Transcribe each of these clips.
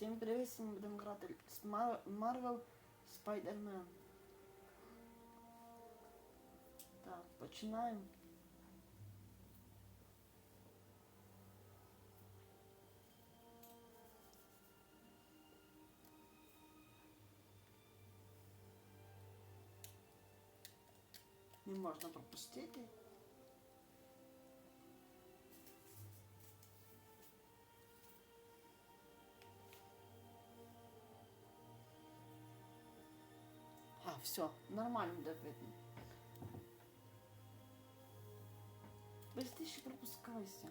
Всім привіт, сьогодні будемо грати з Marvel Spider-Man. Так, починаємо. Не можна пропустити. Все, нормально буде видно. Быстрее пропускайся.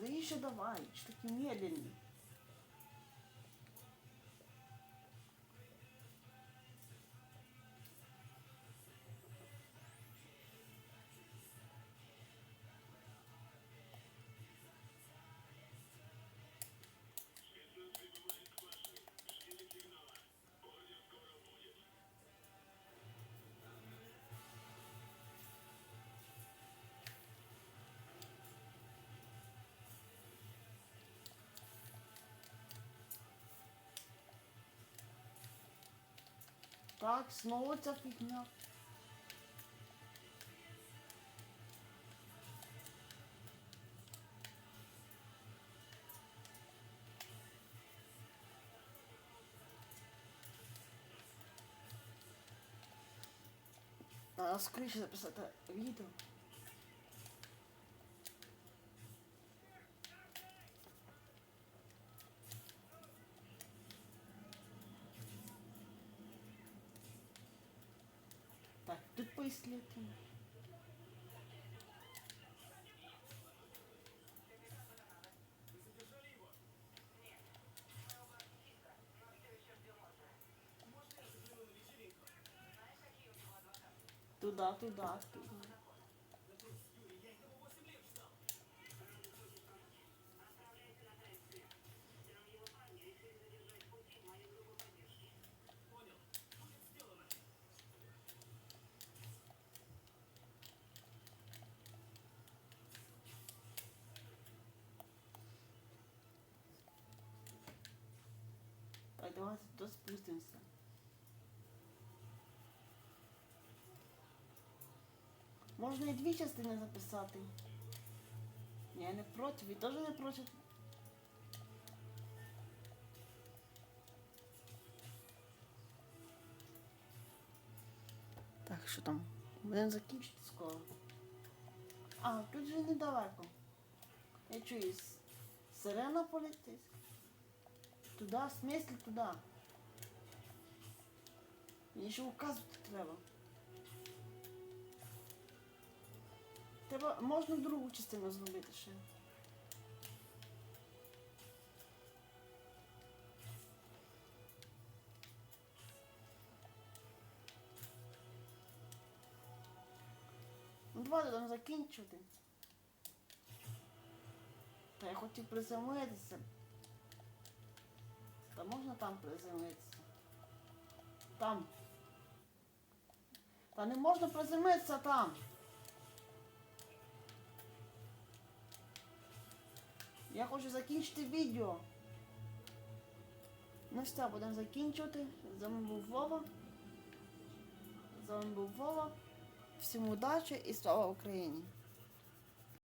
Скоріше давай, что ты медленні. Так, знову ця фігня. Треба скоріше записати відео. Поисследуем. Туда, туда, туда. Давайте тут спустимся. Можна і дві частини записати. Я не проти, ви теж не проти. Так, що там? Будемо закінчити скоро. А, тут же недалеко. Я чую, сирена полетить. Туда, в смысле туда. Мені ще указувати треба. Треба, можна другу частину зробити ще. Ну давай там закінчувати. Та я хотів приземлитися. Можна там приземлитися? Там. Та не можна приземлитися там. Я хочу закінчити відео. Ну все, будемо закінчувати. З вами був Вова. З вами був Вова. Всім удачі і слава Україні!